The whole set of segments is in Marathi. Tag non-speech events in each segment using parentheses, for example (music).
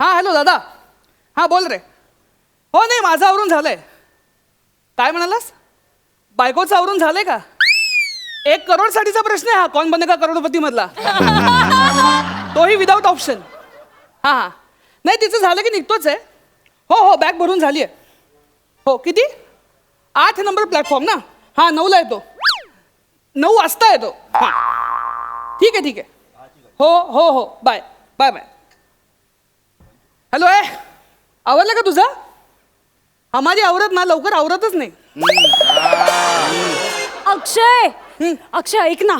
हां हॅलो दादा. हां बोल रे. हो नाही माझं आवरून झालंय. काय म्हणालास? बायकोचं आवरून झालंय का? एक करोडसाठीचा प्रश्न आहे हा. कोण बनेगा करोडपती मधला (laughs) तोही विदाऊट ऑप्शन हां हां. नाही तिचं झालं की निघतोच आहे. हो हो बॅग भरून झाली आहे. हो किती? आठ नंबर प्लॅटफॉर्म ना? हां नऊला येतो. नऊ वाजता येतो. हां. ठीक आहे ठीक आहे. हो हो हो. Bye bye bye. हॅलो ए आवरलं का तुझं? आम्हाला आवरत ना लवकर आवरतच नाही. अक्षय हं. अक्षय ऐक ना.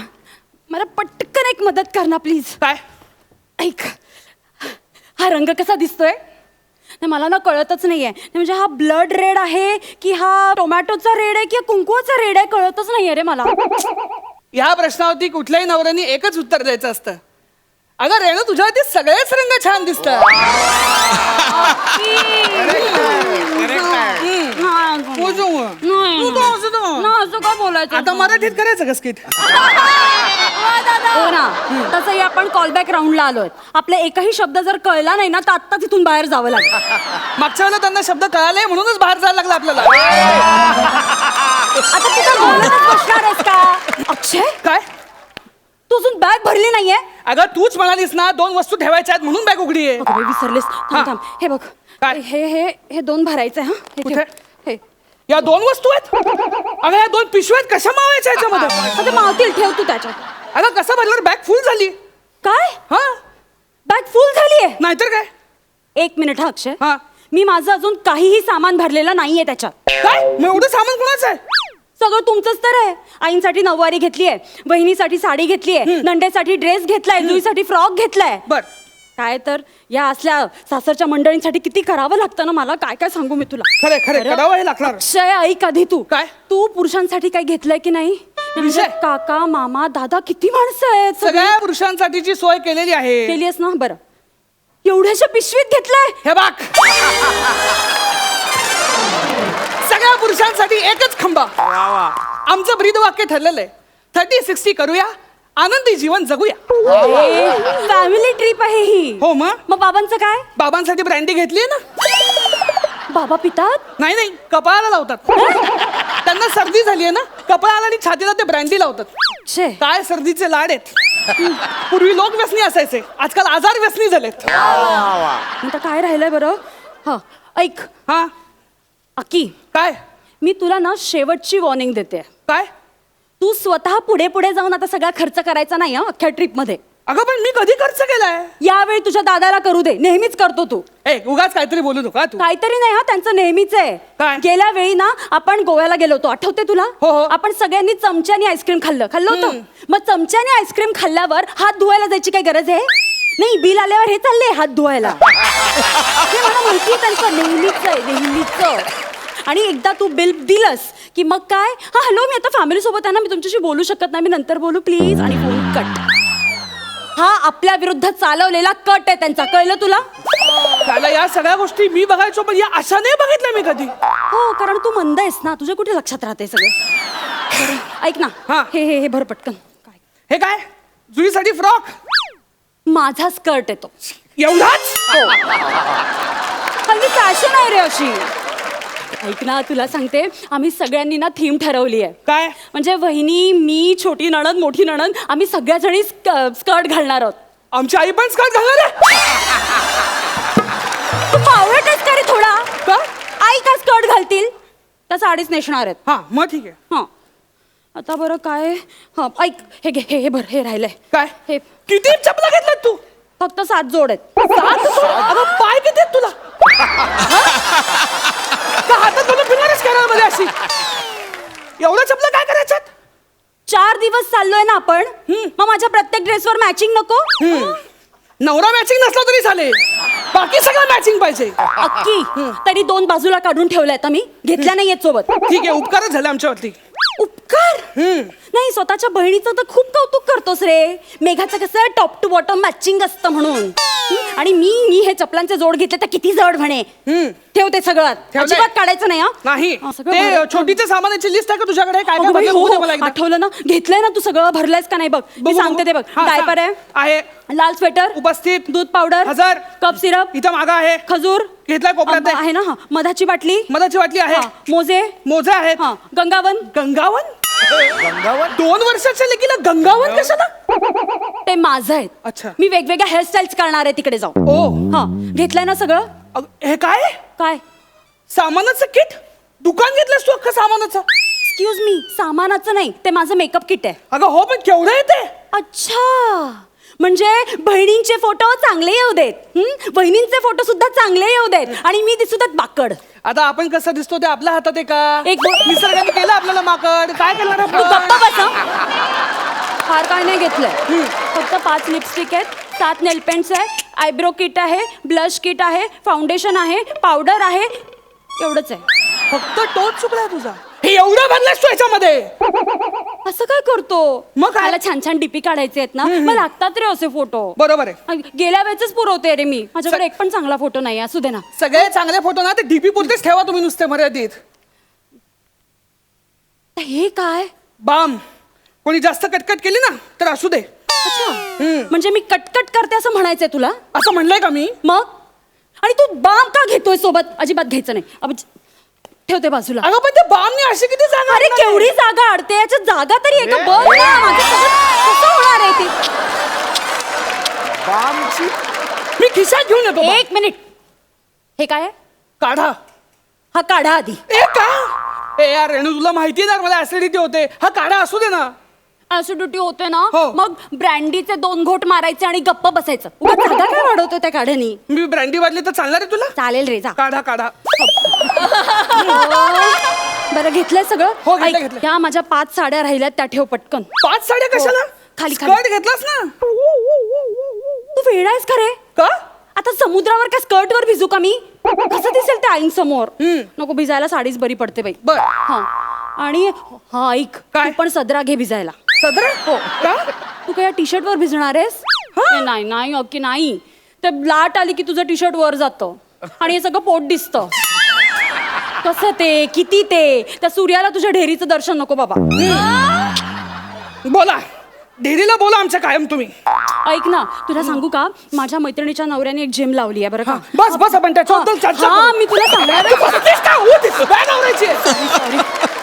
मला पटकन एक मदत कर ना प्लीज. काय? ऐक. हा रंग कसा दिसतोय? नाही मला ना कळतच नाहीये. नाही म्हणजे हा ब्लड रेड आहे की हा टोमॅटोचा रेड आहे की कुंकुवाचा रेड आहे कळतच नाहीये रे मला. ह्या प्रश्नावरती कुठल्याही नवऱ्याने एकच उत्तर द्यायचं असतं. अगं रेणू तुझ्यावरती सगळेच रंग छान दिसतात. हो जो. तू तो असं तो. नाही, असं काय बोलायचं आता मराठीत करायचं का स्किट हो ना. तसंही आपण कॉलबॅक राऊंडला आलोय आपला एकही शब्द जर कळला नाही ना तर आत्ता तिथून बाहेर जावं लागेल. मागच्या वेळेला त्यांना शब्द कळाले म्हणूनच बाहेर जायला लागला आपल्याला. आता तिथं बोलतच बसणार आहेस का? अक्षय? काय? तू अजून बॅग भरली नाहीये? अगं तूच म्हणालीस ना दोन वस्तू ठेवायच्या आहेत म्हणून बॅग उघडी आहे. अगं बाई, विसरलीस. हा. थांब. थांब हे बघ. काय? हे हे हे दोन भरायचे हा? हे ठेव. कुठे? हे. या दोन वस्तू आहेत? अगं या दोन पिशव्या आहेत कशा मावायच्या याच्यामध्ये? आता मावतील ठेव तू त्याच्यात. अगं कसं भरल्यावर बॅग फुल झाली? काय? हा? बॅग फुल झालीये? नाहीतर काय? एक मिनिट हा अक्षय. हा. मी माझं अजून काहीही सामान भरलेलं नाहीये त्याच्यात. काय? मग एवढं सामान कोणाचं आहे? सगळं तुमचंच तर आहे. आईंसाठी नऊवारी घेतली आहे बहिणीसाठी साडी घेतली आहे नंडेसाठी ड्रेस घेतलाय जुईसाठी फ्रॉक घेतलाय. बर. काय तर या असल्या सासरच्या मंडळींसाठी किती करावं लागतं ना मला? काय काय सांगू मी तुला? खरे खरे? करावं हे लागणार. अक्षय ऐक आधी तू. काय? तू पुरुषांसाठी काय घेतलंय की नाही? म्हणजे विषय? काका मामा दादा किती माणसं आहेत सगळी? सगळ्या पुरुषांसाठीची सोय केलेली आहे. केली आहेस ना? बरं. एवढ्याशा पिशवीत घेतलंय? हे बाग सगळ्या पुरुषांसाठी एकच खंबा. आमचं ब्रीद वाक्य ठरलेलं आहे. थर्टी सिक्स्टी करूया आनंदी जीवन जगूया. फॅमिली ट्रिप आहे ही. हो मग? मग बाबांचं काय? बाबांसाठी ब्रँडी घेतली ना? बाबा पितात? नाही नाही कपाळाला लावतात. त्यांना सर्दी झाली आहे ना कपाळाला आणि छातीला ते ब्रँडी लावतात. छे. काय सर्दीचे लाड आहेत? पूर्वी लोक व्यसनी असायचे आजकाल आजार व्यसनी झालेत. आता काय राहिलंय बरं? हा ऐक. हा? अकी काय? मी तुला ना शेवटची वॉर्निंग देते. काय? तू स्वतः पुढे पुढे जाऊन आता सगळा खर्च करायचा नाही हं अख्ख्या ट्रिपमध्ये. अगं पण मी कधी खर्च केलाय? यावेळी तुझ्या दादाला करू दे नेहमीच करतो तू. ए उगाच काहीतरी बोलू नका तू. काहीतरी नाही हा त्यांचं नेहमीच आहे. काय? गेल्या वेळी ना आपण गोव्याला गेलो होतो आठवते तुला? हो, हो. आपण सगळ्यांनी चमच्यानी आईस्क्रीम खाल्लं खाल्लं होतं? मग चमच्यानी आईस्क्रीम खाल्ल्यावर हात धुवायला जायची काय गरज आहे? नाही बिल आल्यावर हे चाललंय हात धुवायला. मला माहिती त्यांचं नेहमीच आहे नेहमीच. आणि एकदा तू बिल दिलंस की मग काय? हा हॅलो मी आता फॅमिली सोबत आहे ना मी तुमच्याशी बोलू शकत नाही. मी नंतर बोलू प्लीज आणि फोन कट हा आपल्या विरुद्ध चालवलेला कट आहे त्यांचा. कळलं तुला? त्याला या सगळ्या गोष्टी मी बघायचो पण या अशा नाही बघितल्या मी कधी. हो कारण तू मंद आहेस ना. तुझ्या कुठे लक्षात राहते सगळं? बरं, ऐक ना. हा. हे हे हे भर पटकन. काय? हे काय? जुईसाठी फ्रॉक? माझा स्कर्ट येतो एवढाच? हल्ली फॅशन आहे रे अशी. ऐक ना तुला सांगते आम्ही सगळ्यांनी ना थीम ठरवली आहे. काय? म्हणजे वहिनी मी छोटी नणद मोठी नणद आम्ही सगळ्या जणी स्कर्ट घालणार आहोत. आमची आई पण स्कर्ट घालणार आहे? तू पावळटच का रे थोडा आई का स्कर्ट घालतील? त्या साडीच नेसणार आहेत. हा मग ठीक आहे. हा. आता बरं काय? हा ऐक हे घे हे हे भर हे राहिलंय. काय? हे. किती चपला घेतल्यात तू? फक्त सात जोड आहेत. सात सोड. अगं पाय किती आहेत तुला? हा? का हातात बोलून फिरणारच मध्ये अशी? एवढ्या चपला काय करायच्यात चार दिवस चाललोय ना आपण. मग माझ्या प्रत्येक ड्रेसवर मॅचिंग नको? नवरा मॅचिंग नसला तरी चालेल. बाकी सगळं मॅचिंग पाहिजे. अक्की तरी दोन बाजूला काढून ठेवल्यात मी घेतल्या नाहीयेत सोबत. ठीक आहे उपकारच झाले आमच्यावरती. उपकार नाही स्वतःच्या बहिणीचं तर खूप कौतुक करतोस रे. मेघाचं कसं टॉप टू बॉटम मॅचिंग असतं म्हणून? आणि मी मी हे चपलांचे जोड घेतले तर किती जड म्हणे. ठेवते सगळं. ठेवलंय? अजिबात काढायचं नाही हं? नाही. हं, सगळं ते भरलं. छोटीच्या सामानाची लिस्ट आहे का तुझ्याकडे? काय काय अगं बाई, भरलं? हो हो. मला एकदा. आठवलं ना? घेतलंय ना तू सगळं? भरलंयस का नाही बघ? मी बघू, सांगते ते बघ. हा, डायपर सांग. आहे? आहे. लाल स्वेटर उपस्थित दूध पावडर हजार कप सिरप इथं मागा आहे. खजूर घेतलाय कोपऱ्यात आंबा आहे ना? हा. मधाची बाटली. मधाची वाटली आहे. हा, मोजे. मोजे आहेत. हा गंगावन. गंगावन? गंगावन? दोन वर्षाच्या लेकीला गंगावन कशाला? ते माझं आहे अच्छा. मी वेगवेगळ्या हेअरस्टाईल्स करणार आहे तिकडे जाऊ ओ. हा. घेतलंय ना सगळं? अग, हे काय? काय? सामानाचं किट दुकान घेतलंस तू अख्खं सामानाचं? एक्सक्यूज मी सामानाचं नाही. ते माझं मेकअप किट आहे. अगं हो पण केवढं येते अच्छा. म्हणजे बहिणींचे फोटो चांगले येऊ देत. हं? बहिणींचे फोटो सुद्धा चांगले येऊ देत. आणि मी दिसू देत बाकड. आता आपण कसं दिसतो ते आपल्या हातात आहे का? एक निसर्गाने केलं आपल्याला माकड. काय करणार गप्प बस. (laughs) फार काय नाही घेतलंय. फक्त पाच लिपस्टिक आहेत सात नेल पेंट्स आहे आयब्रो किट आहे ब्लश किट आहे फाउंडेशन आहे पावडर आहे एवढंच आहे. फक्त टोच चुकला तुझा. हे एवढं भरलंस तू याच्यामध्ये? असं काय करतो? मग काय? मला छान छान डीपी काढायचे आहेत ना. मग लागतात रे असे फोटो. बरोबर आहे. गेल्या वेळेच पुरवते रे मी. माझ्याकडे एक पण चांगला फोटो नाही असू दे ना. सगळे चांगले फोटो ना ते डीपी पुरतेच ठेवा तुम्ही नुसते मर्यादित. हे काय? बाम. कोणी जास्त कटकट केली ना तर असू दे. अच्छा. म्हणजे मी कटकट करते असं म्हणायचंय तुला? असं म्हणलंय का मी? मग? आणि तू बाम का घेतोय सोबत? अजिबात घ्यायचं नाही. अब ठेवते बाजूला. अगं पण ते बामने अशी किती जागा अरे आहे? केवढी जागा अडते याच्यात जागा तरी आहे का? बघ ना माझं सगळं कसं होणार आहे ते. बामची? मी खिशात घेऊन येतो बाम. एक मिनिट. हे काय आहे? काढा. हा काढा आधी. ए का? ए यार रेणू तुला माहिती ना मला ऍसिडिटी होते. हा काढा असू दे ना. ऍसिडिटी होते ना हो. मग ब्रँडीचे दोन घोट मारायचे आणि गप्प बसायचं. उगाच काय वाढवतो त्या काढ्यानी? मी ब्रँडी वाजली तर चालणार आहे तुला? चालेल रे जा. काढा काढा. (laughs) बरं घेतलंय सगळं? हो, ऐक, घेतलंय. त्या माझ्या पाच साड्या राहिल्यात त्या ठेव पटकन. पाच साड्या कशाला? हो. खाली, खाली. स्कर्ट घेतलास ना? तू आहेस खरे का? आता समुद्रावर काय स्कर्ट वर भिजू का मी? कसं दिसेल त्या आईन समोर नको भिजायला साडीच बरी पडते बाई. बर. हा. आणि हा ऐक काय? तू पण सदरा घे भिजायला. सदरा? हो का? तू काय टी शर्ट वर भिजणार आहेस? ए, नाही नाही अक्की नाही. ते लाट आली की तुझं टी शर्ट वर जातं. आणि हे सगळं पोट दिसतं. कसं ते? किती ते? त्या सूर्याला तुझ्या ढेरीचं दर्शन नको बाबा. बोला. डेरीला बोला आमच्या कायम तुम्ही. ऐक ना तुला सांगू का? माझ्या मैत्रिणीच्या नवऱ्याने एक जिम लावली आहे बरं का? बस बस आपण त्याच्याबद्दल चर्चा हा करू. मी तुला सांगणार तू बसतेस का? उठ, बॅग आवरायची आहे. सॉरी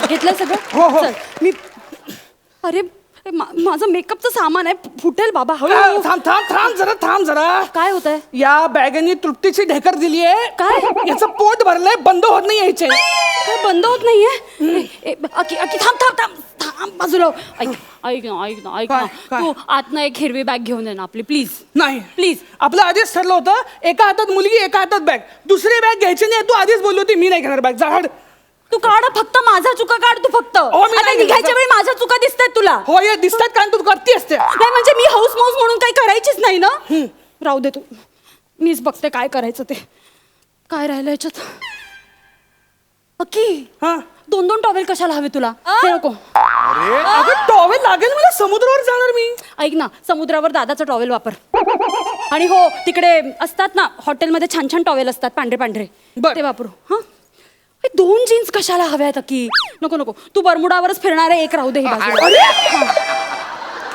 घेतलंय हो, सगळं हो. चल. मी अरे मा- माझं मेकअपचं सामान आहे फुटेल बाबा हळू थांब थांब थांब जरा थांब जरा. काय होत आहे या बॅगेनी तृप्तीची ढेकर दिली आहे काय? याचं पोट भरलंय बंद होत नाही यायचे काय बंद होत नाहीये? ए, ए, अकी अकी थांब थांब थांब थांब बाजूला. हो. ऐक ऐक ना ऐक ना ऐक? ना. काय? तू आतनं एक हिरवी बॅग घेऊन ये ना आपली प्लीज. नाही. प्लीज. आपलं आधीच ठरलं होतं एका हातात मुलगी एका हातात बॅग. दुसरी बॅग घ्यायची नाही तू आधीच बोलली होती मी नाही घेणार बॅग. झाड तू काढ फक्त माझा चुका काढ तू फक्त. हो, मी आता नाही निघायच्या. वेळी माझ्या चुका दिसतात तुला. हो ये दिसतात कारण तू करती असते. नाही म्हणजे मी हाऊस माऊस म्हणून काही करायचीच नाही ना? राहू दे तू. मीच बघते काय करायचं ते. काय राहिलं याच्यात? अक्की हा. दोन दोन टॉवेल कशाला हवे तुला? नको. अरे अगं टॉवेल लागेल मला समुद्रावर जाणार मी. ऐक ना समुद्रावर दादाचं टॉवेल वापर. आणि हो तिकडे असतात ना हॉटेलमध्ये छान छान टॉवेल असतात पांढरे पांढरे बर. ते वापरू हे? दोन जीन्स कशाला हव्यात की नको नको. तू बरमुडावरच फिरणार आहे एक राहू दे ही. अरे!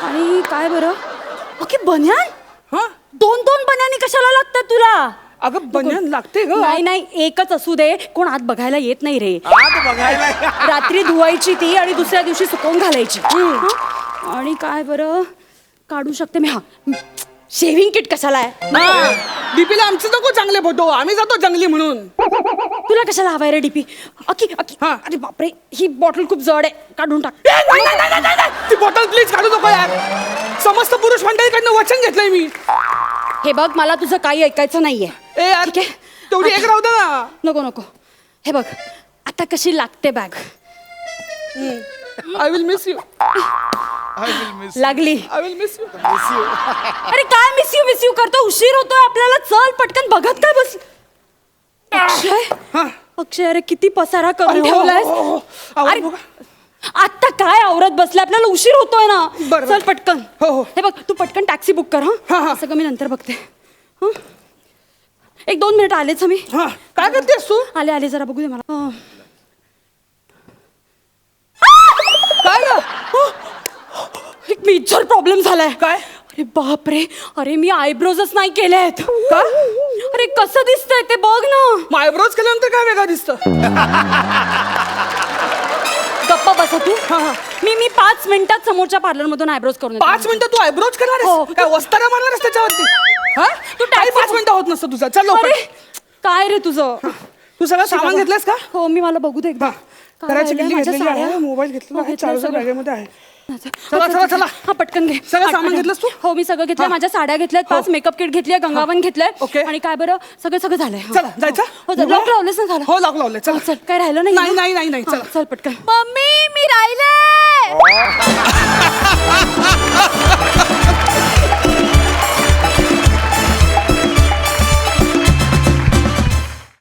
आणि काय बरं? Okay banyan? हा? दोन दोन बन्यानी कशाला लागतात तुला? अगं बन्यान लागते ग. नाही नाही. एकच असू दे. कोण आत बघायला येत नाही रे. आत बघायला (laughs) रात्री धुवायची ती आणि दुसऱ्या दिवशी सुकवून घालायची. हं? आणि काय बरं? काढू शकते मी. हा. शेव्हिंग किट कशाला आहे? डीपीला आमचे नको चांगले फोटो आम्ही जातो जंगली म्हणून. तुला कशाला हवाय रे डीपी अकी अकी. हा. अरे बापरे ही बॉटल खूप जड आहे. काढून टाक. ए, नाही, नाही, नाही, नाही, नाही. ती बॉटल प्लीज काढू नको यार. समस्त पुरुष मंडळीकडनं वचन घेतलंय मी. हे बघ मला तुझं काही ऐकायचं नाहीये. ए यार ठीक आहे. तेवढी एक राहू दे ना. नको नको. हे बघ आता कशी लागते bag I will miss you लागली. आय विल मिस यू अरे काय मिस यू मिस यू करतो उशीर होतोय आपल्याला. चल पटकन बघत काय बस. अक्षय. हा अक्षय अरे किती पसारा करून अरे हो, हो, हो, हो. बघा. आता काय आवरत बसले आपल्याला उशीर होतोय ना. बरं, चल बरं. पटकन. हो, हो. हे बघ तू पटकन टॅक्सी बुक कर हा, हा. हा. सगळं मी नंतर बघते? हं? एक दोन मिनिट आलेच मी. हा. काय करतेस तू? आले आले जरा बघू दे मला. काय ग एक मेजर प्रॉब्लेम झालाय काय? अरे बापरे अरे मी आयब्रोजच नाही केले आहेत का अरे कसं दिसतंय ते बघ ना मायब्रोज केल्यानंतर काय वेगळं दिसतं गप्पा बसा तू. मी मी पाच मिनिटात समोरच्या पार्लर मधून आयब्रोज करून येते. पाच मिनिटं तू आयब्रोज करणार हो. आहेस? काय वस्तारा मारणार आहेस त्याच्यावरती हा तू काही पाच मिनिटं होत नसतं तुझं चल अरे काय रे तुझं तू सगळं सामान घेतलंस का हो मी मला बघू दे एकदा हा. काय करायची राहिलंय? किल्ली माझ्या घेतलेली आहे, साड्या? मोबाईल घेतलेला हो, आहे, चार्जर सगळं. बॅगेमध्ये आहे. चला, चला. चला. हा पटकन घे सगळं हा, सामान. घेतलंस तू? हो मी सगळं घेतलंय हा. माझ्या साड्या घेतल्यात हो. पाच मेकअप किट घेतलीये गंगावन घेतलंय ओके. आणि काय बरं सगळं सगळं झालंय हा. चला जायचं हो चल, लॉक लावलेस ना झालं हो लॉक लावलंय चल हो, चल काय राहिलं नाही नाही ना? नाही नाही नाही हा, चला चल पटकन मम्मी मी राहिले (laughs)